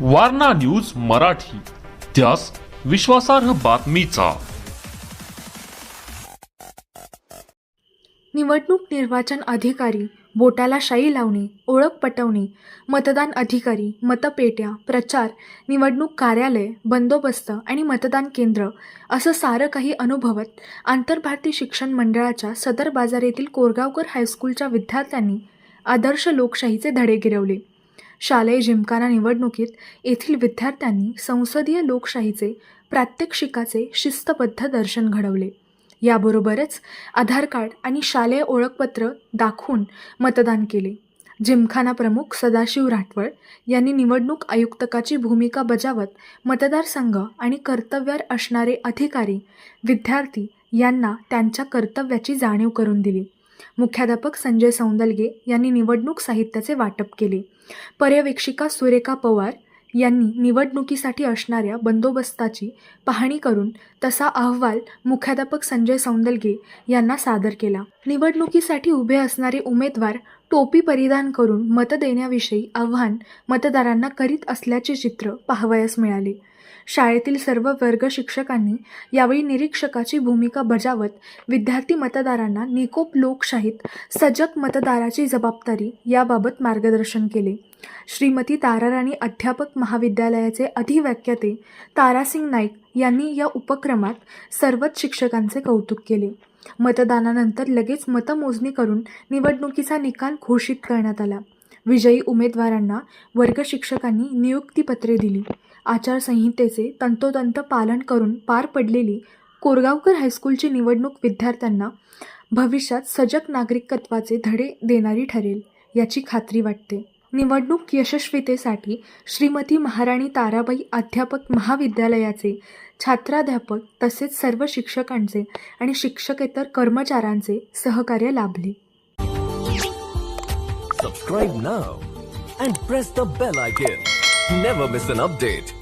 Warna news Marathi. त्यास विश्वासार्ह बातमीचा. निवडणूक निर्वाचन अधिकारी बोटाला शाई लावणे ओळख पटवणे मतदान अधिकारी मतपेट्या प्रचार निवडणूक कार्यालय बंदोबस्त आणि मतदान केंद्र असं सारं काही अनुभवत आंतरभारतीय शिक्षण मंडळाच्या सदर बाजार येथील कोरगावकर हायस्कूलच्या विद्यार्थ्यांनी आदर्श लोकशाहीचे धडे गिरवले. शालेय जिमखाना निवडणुकीत येथील विद्यार्थ्यांनी संसदीय लोकशाहीचे प्रात्यक्षिकाचे शिस्तबद्ध दर्शन घडवले. याबरोबरच आधार कार्ड आणि शालेय ओळखपत्र दाखवून मतदान केले. जिमखाना प्रमुख सदाशिव राठवळ यांनी निवडणूक आयुक्तकाची भूमिका बजावत मतदारसंघ आणि कर्तव्यावर असणारे अधिकारी विद्यार्थी यांना त्यांच्या कर्तव्याची जाणीव करून दिली. मुख्याध्यापक संजय सौंदलगे यांनी निवडणूक साहित्याचे वाटप केले. पर्यवेक्षिका सुरेखा पवार यांनी निवडणुकीसाठी असणाऱ्या बंदोबस्ताची पाहणी करून तसा अहवाल मुख्याध्यापक संजय सौंदलगे यांना सादर केला. निवडणुकीसाठी उभे असणारे उमेदवार टोपी परिधान करून मत देण्याविषयी आव्हान मतदारांना करीत असल्याचे चित्र पाहावयास मिळाले. शाळेतील सर्व वर्ग शिक्षकांनी यावेळी निरीक्षकाची भूमिका बजावत विद्यार्थी मतदारांना निकोप लोकशाहीत सजग मतदाराची जबाबदारी याबाबत मार्गदर्शन केले. श्रीमती ताराराणी अध्यापक महाविद्यालयाचे अधिव्याख्याते तारासिंग नाईक यांनी या उपक्रमात सर्वच शिक्षकांचे कौतुक केले. मतदानानंतर लगेच मतमोजणी करून निवडणुकीचा निकाल घोषित करण्यात आला. विजयी उमेदवारांना वर्ग शिक्षकांनी नियुक्तीपत्रे दिली. आचारसंहितेचे तंतोतंत पालन करून पार पडलेली कोरगावकर हायस्कूलची निवडणूक विद्यार्थ्यांना भविष्यात सजग नागरिकत्वाचे धडे देणारी ठरेल याची खात्री वाटते. निवडणूक यशस्वीतेसाठी श्रीमती महाराणी ताराबाई अध्यापक महाविद्यालयाचे छात्राध्यापक तसेच सर्व शिक्षकांचे आणि शिक्षकेतर कर्मचाऱ्यांचे सहकार्य लाभले. Subscribe now and press the bell icon never miss an update